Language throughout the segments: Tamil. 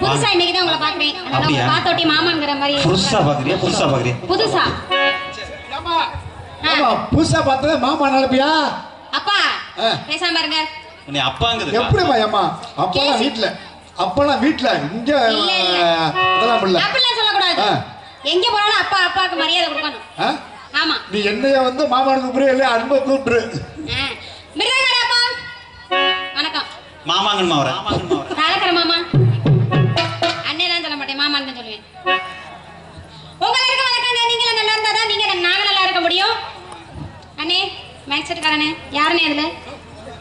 புதுசா இன்னைக்கு தான் உங்களை பாக்குறேன் உங்களை அப்படியா? பார்த்த ஒட்டி மாமாங்கிற மாதிரி. புதுசா பாக்குறியா புதுசா பாக்குறியா புதுசா. ஆமா ஆமா புதுசா பார்த்தா மாமா நினைப்பியா அப்பா. பேசாம இருங்க. உன்னை அப்பாங்குது எப்படிமா அம்மா அப்பெல்லாம் கேசி. வீட்டுல அப்பெல்லாம் வீட்டுல இங்க இல்ல, இல்ல. அதெல்லாம் இல்ல. அப்படிலாம். எங்க போனாலும் அப்பா அப்பாவுக்கு மரியாதை கொடுக்கணும்? ஆமா. நீ என்னைய வந்து மாமானுக்கு கூப்பிடு இல்லையா? அன்பை கூப்பிட்டுரு மாமாங்கன்னு மாவர தலக்கற மாமா அண்ணே தான் சொல்ல மாட்டேன் மாமான்னு தான் சொல்லுவேன். உங்களுக்கு வணக்கங்க நீங்க நல்லா இருந்தா தான் நீங்க நாங்க நல்லா இருக்க முடியும். அண்ணே மேக்ஸ் செட்டுக்காரனே யாருண்ணே அதுல?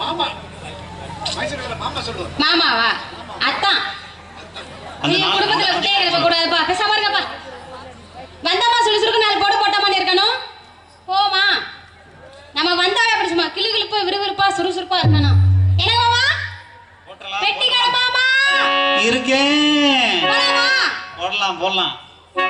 மாமா. மாமாவா? அத்தான். குடும்பத்துல கூடாதுப்பா பேசாம இருங்கப்பா வந்தாமா சுடு சுருக்கு நாலு போடு போட்டாமான்னு இருக்கணும். போமா நம்ம வந்தாவே அப்படி சும்மா கிளு கிளுப்பு விறுவிறுப்பா சுறுசுறுப்பா இருக்கணும். போடலாம்.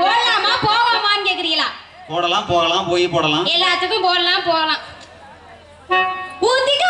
போடலாம்? போவாமான்னு கேக்குறீங்களா? போடலாம் போகலாம் போய் போடலாம். எல்லாத்துக்கும் போடலாம் போகலாம். ஊத்திக்க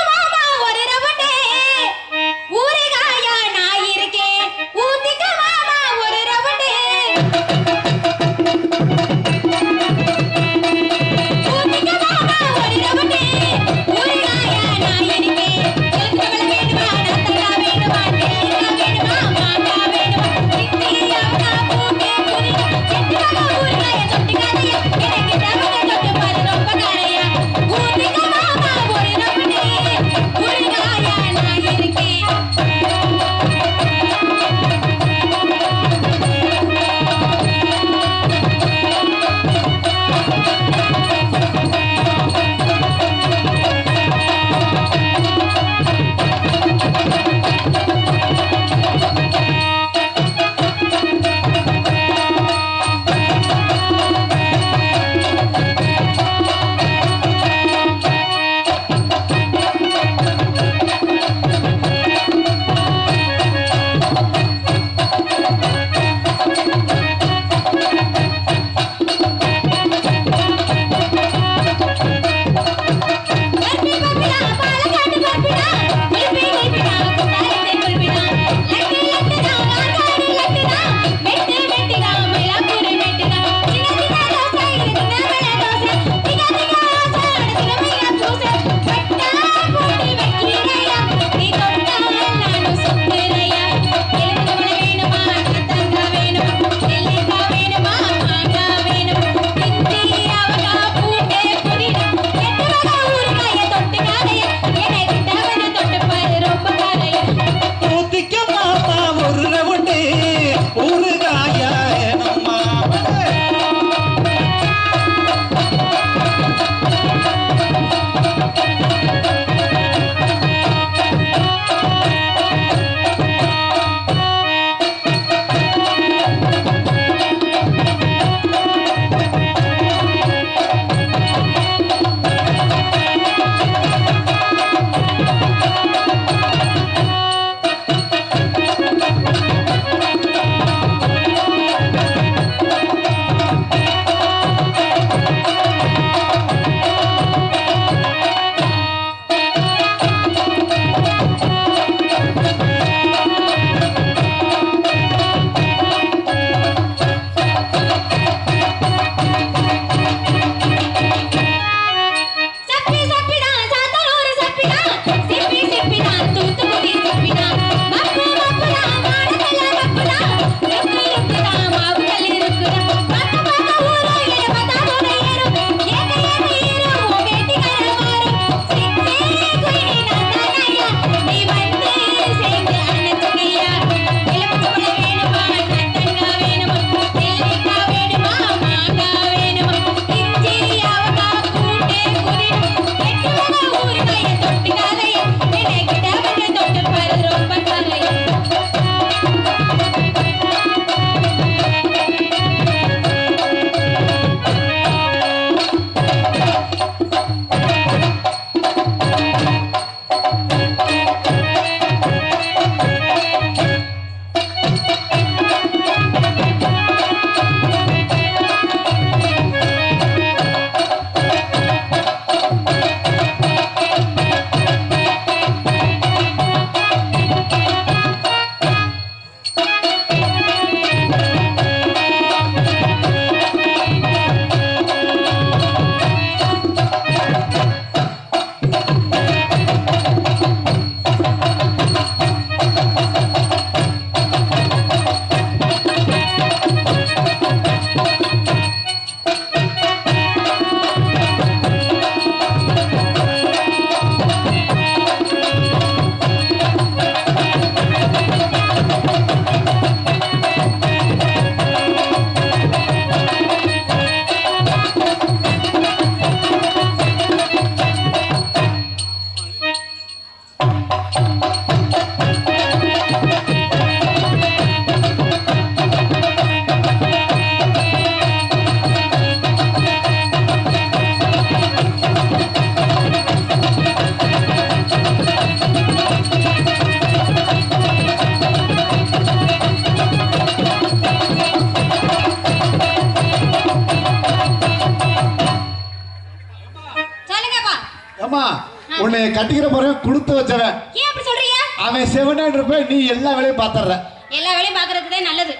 கட்டிக்கிற முறையும் கொடுத்து வச்சவன். ஏன் அப்படி சொல்றீங்க அவன் செவனான் இருப்ப நீ எல்லா வேலையும் பாத்துற எல்லா வேலையும் பாக்குறது தான் நல்லது.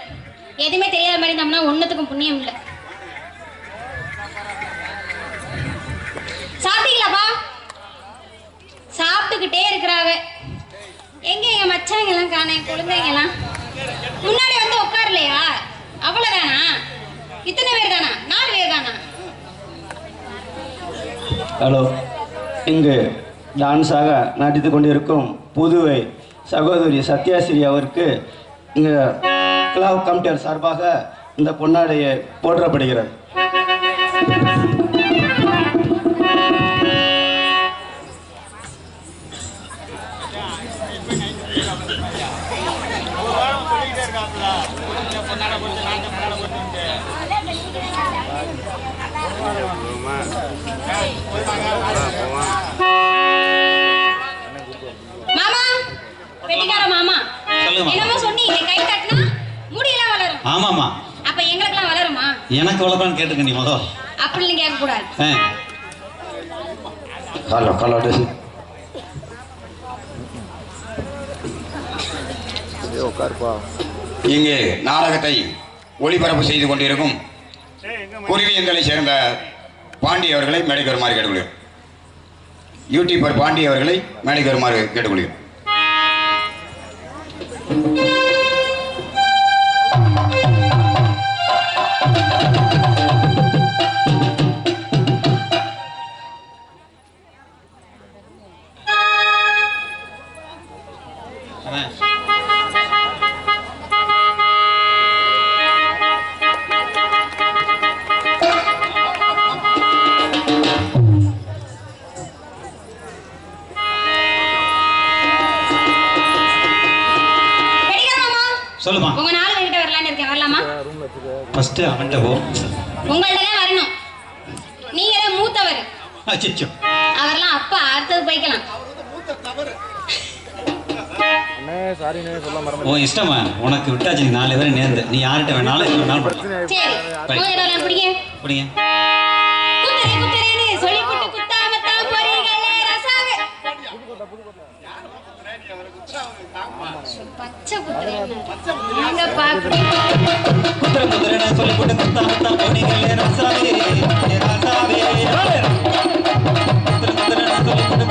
எதுவுமே தெரியாத மாதிரி இருந்தோம்னா ஒண்ணுத்துக்கும் புண்ணியம் இல்ல. சாப்பிட்டீங்களாப்பா? சாப்பிட்டுக்கிட்டே இருக்கிறாவ. எங்க எங்க மச்சாங்க எல்லாம் காணேன் குழந்தைங்க எல்லாம் முன்னாடி வந்து உட்காரலையா? அவ்வளவுதானா? இத்தனை பேர் தானா? நாலு பேர் தானா? ஹலோ இங்கு டான்ஸாக நடித்து கொண்டிருக்கும் புதுவை சகோதரி சத்யாஸ்ரீ அவருக்கு இங்கே கிளாப் கமிட்டியர் சார்பாக இந்த பொன்னாடையை போற்றப்படுகிறது. சொல்லுங்க. என்னமோ சொன்னீங்க? கை தட்டினா முடியெல்லாம் வளரும். ஆமாமா அப்ப எங்களுக்கெல்லாம் வளருமா? எனக்கு வளர்ப்பான்னு கேட்டுக்க நீ முதல் அப்படின்னு கேட்க கூடாது. ஹலோ ஹலோ டெசி இங்கே நாடகத்தை ஒளிபரப்பு செய்து கொண்டிருக்கும் குருவியங்களை சேர்ந்த பாண்டி அவர்களை மேடைக்கு வருமாறு கேட்டுக்கொள்கிறேன். யூடியூபர் பாண்டி அவர்களை மேடைக்கு வருமாறு Thank you. சொல்லுமா? உங்க நாலு பேர்கிட்ட வரலான்னு இருக்கேன். வரலாமா? ஃபர்ஸ்ட் அவன்கிட்ட போ. உங்கள்ட்ட தான் வரணும். நீங்க தான் மூத்தவர். அச்சிச்சோ. அவர்லாம் அப்பா அடுத்தது போய்க்கலாம். உன் இஷ்டமா உனக்கு விட்டாச்சு நாலு பேரும் நேர்ந்து. நீ யார்கிட்ட வேணாலும் எது வேணாலும் வரலாம். பிடிங்க. பச்சை குதிரை குதிரை சொல்லி போட்டு குத்தாமத்தா போனீங்களே ரசாவே ராசாவே குதிரை குதிரை சொல்லி போட்டு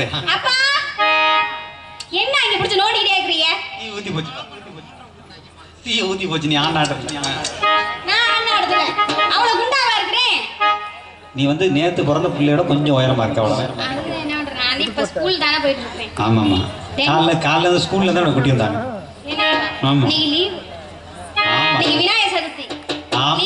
இருக்கிறேன் அப்பா! கிட்ட அப்பா! என்ன இங்க பிடிச்சு நோண்டிட்டே இருக்கிறீங்க? தீ ஊத்தி போச்சு ஊத்தி போச்சு. தீ ஊத்தி போச்சு நீ நான் குண்டாவா இருக்கிறேன்? வந்து நேத்து பிறந்த பிள்ளையோட கொஞ்சம் உயரமா இருக்க அவ்வளவுதான். அது என்ன பண்றேன் நான் இப்ப ஸ்கூல் தானே போயிட்டு இருக்கேன். ஆமாமா காலைல காலைல இருந்து ஸ்கூல்ல தான் குட்டி வந்தாங்க. ஆமா. லீவ் விநாயகர் சதுர்த்தி. ஆமா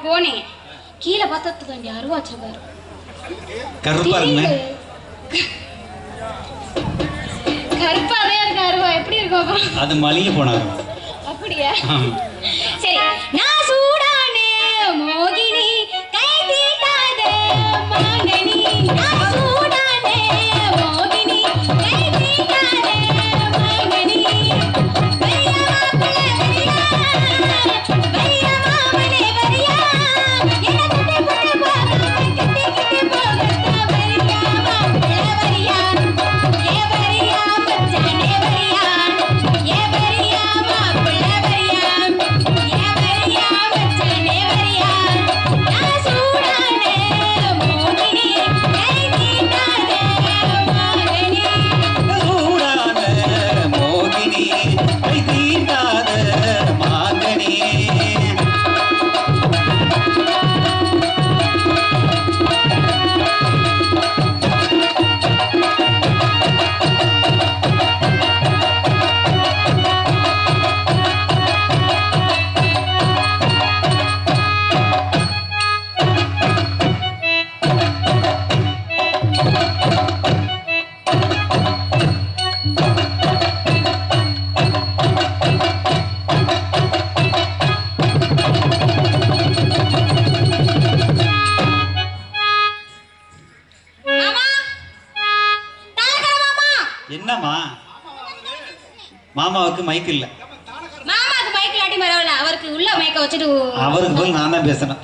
நான் போனேன் கீழே பார்த்ததுக்கு வேண்டிய அருவா வச்சிருக்காரு கருப்பாவே இருக்க அருவா. எப்படி இருக்கும் அது மலிய போனாரு அப்படியா? சரி நான்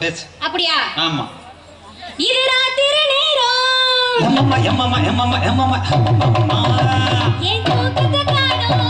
வந்துச்சு அப்படியா? ஆமா. இது ராத்திரி நேரம். எம்மம்மா எம்மம்மா எம்மம்மா எம்மம்மா. எம்மம்மா என் தூக்கத்தை காணோம்.